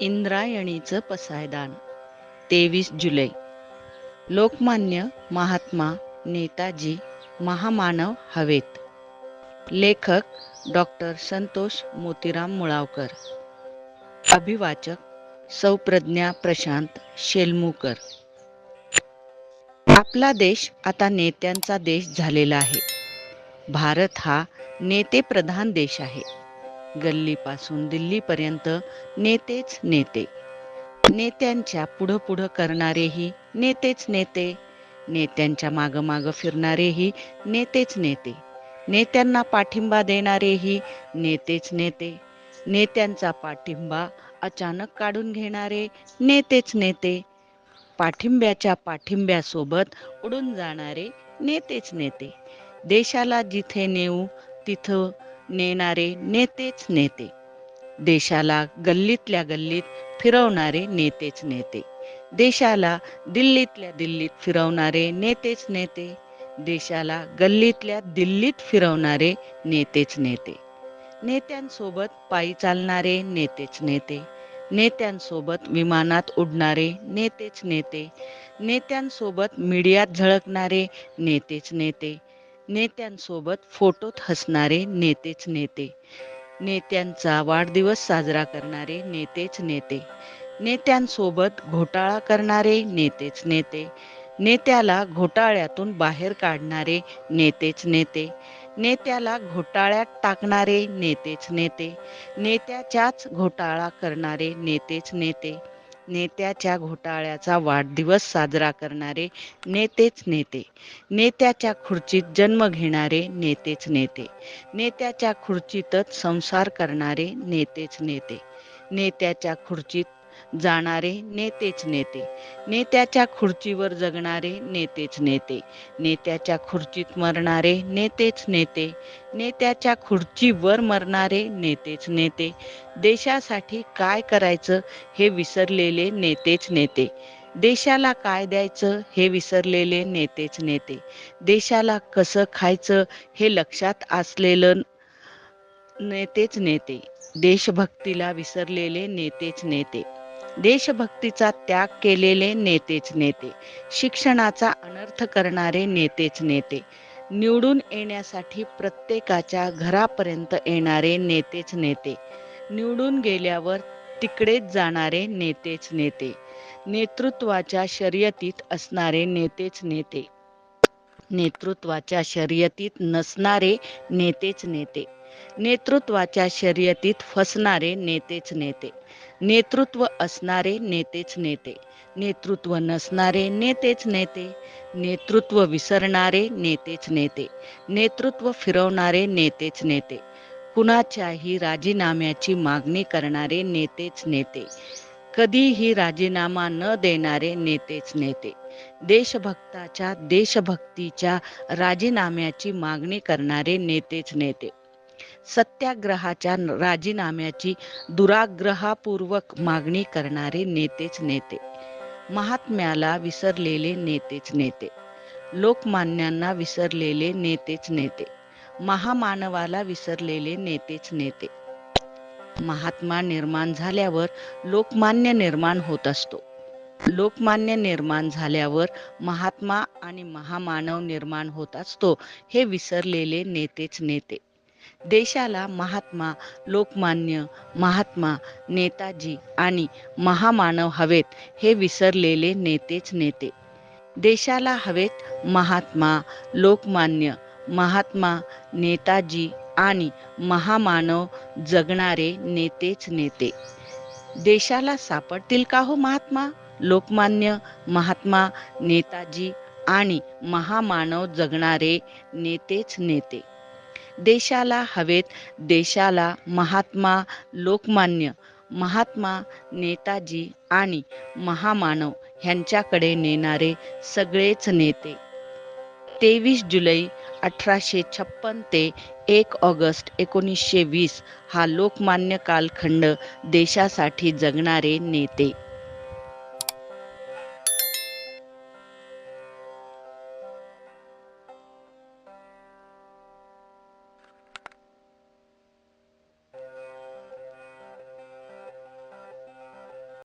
इंद्रायणीचं पसायदान तेवीस जुलै. लोकमान्य महात्मा नेताजी महामानव हवेत. लेखक डॉक्टर संतोष मोतीराम मुळावकर. अभिवाचक सौप्रज्ञा प्रशांत शेलमुकर. आपला देश आता नेत्यांचा देश झालेला आहे. भारत हा नेतेप्रधान देश आहे. गल्लीपासून दिल्लीपर्यंत नेतेच नेते. नेत्यांच्या पुढं पुढं करणारेही नेतेच नेते. नेत्यांच्या मागं मागं फिरणारेही नेतेच नेते. नेत्यांना पाठिंबा देणारेही नेतेच नेते. नेत्यांचा पाठिंबा अचानक काढून घेणारे नेतेच नेते. पाठिंब्याच्या पाठिंब्यासोबत उडून जाणारे नेतेच नेते. देशाला जिथे नेऊ तिथं नेणारे नेतेच नेते. देशाला गल्लीतल्या गल्लीत फिरवणारे नेतेच नेते. देशाला दिल्लीतल्या दिल्लीत फिरवणारे नेतेच नेते. देशाला गल्लीतल्या दिल्लीत फिरवणारे नेतेच नेते. नेत्यांसोबत पायी चालणारे नेतेच नेते. नेत्यांसोबत विमानात उडणारे नेतेच नेते. नेत्यांसोबत मीडियात झळकणारे नेतेच नेते. नेत्यांसोबत फोटोत हसणारे नेतेच नेते. नेत्यांचा वाढदिवस साजरा करणारे नेतेच नेते. नेत्यांसोबत घोटाळा करणारे नेतेच नेते. नेत्याला घोटाळ्यातून बाहेर काढणारे नेतेच नेते. नेत्याला घोटाळ्यात टाकणारे नेतेच नेते. नेत्याच्याच घोटाळा करणारे नेतेच नेते. नेत्याच्या घोटाळ्याचा वाढदिवस साजरा करणारे नेतेच नेते. नेत्याच्या खुर्चीत जन्म घेणारे नेतेच नेते. नेत्याच्या खुर्चीतच संसार करणारे नेतेच नेते. नेत्याच्या खुर्चीत जाणारे नेतेच नेते. नेत्याच्या खुर्चीवर जगणारे नेतेच नेते. नेत्याच्या खुर्चीत मरणारे नेतेच नेते. नेत्याच्या खुर्चीवर मरणारे नेतेच नेते. देशासाठी काय करायचं हे विसरलेले नेतेच नेते. देशाला काय द्यायचं हे विसरलेले नेतेच नेते. देशाला कसं खायचं हे लक्षात असलेलं नेतेच नेते. देशभक्तीला विसरलेले नेतेच नेते. देशभक्तीचा त्याग केलेले नेतेच नेते शिक्षणाचा अनर्थ करणारे नेतेच नेते निवडून येण्यासाठी प्रत्येकाच्या घरापर्यंत येणारे नेतेच नेते निवडून गेल्यावर तिकडेच जाणारे नेतेच नेते नेतृत्वाच्या शर्यतीत असणारे नेतेच नेते नेतृत्वाच्या शर्यतीत नसणारे नेतेच नेते. नेतृत्वाच्या शर्यतीत फसणारे नेतेच नेते. नेतृत्व असणारे नेतेच नेते. नेतृत्व नसणारे नेतेच नेते. नेतृत्व विसरणारे नेतेच नेते. नेतृत्व फिरवणारे नेतेच नेते. कुणाच्याही राजीनाम्याची मागणी करणारे नेतेच नेते. कधीही राजीनामा न देणारे नेतेच नेते. देशभक्ताच्या देशभक्तीच्या राजीनाम्याची मागणी करणारे नेतेच नेते. सत्याग्रहाच्या राजीनाम्याची दुराग्रहापूर्वक मागणी करणारे नेतेच नेते. महात्म्याला विसरलेले नेतेच नेते. लोकमान्यांना विसरलेले नेतेच नेते. महामानवाला विसरलेले नेतेच नेते. महात्मा निर्माण झाल्यावर लोकमान्य निर्माण होत असतो. लोकमान्य निर्माण झाल्यावर महात्मा आणि महामानव निर्माण होत असतो हे विसरलेले नेतेच नेते. देशाला महात्मा लोकमान्य महात्मा नेताजी आणि महामानव हवेत हे विसरलेले नेतेच नेते. देशाला हवेत महात्मा लोकमान्य महात्मा नेताजी आणि महामानव जगणारे नेतेच नेते. देशाला सापडतील का हो महात्मा लोकमान्य महात्मा नेताजी आणि महामानव जगणारे नेतेच नेते? देशाला हवेत देशाला महात्मा लोकमान्य महात्मा नेताजी आणि महामानव ह्यांच्याकडे नेणारे सगळेच नेते. तेवीस जुलै अठराशे छप्पन ते एक ऑगस्ट एकोणीसशे वीस हा लोकमान्य कालखंड देशासाठी जगणारे नेते.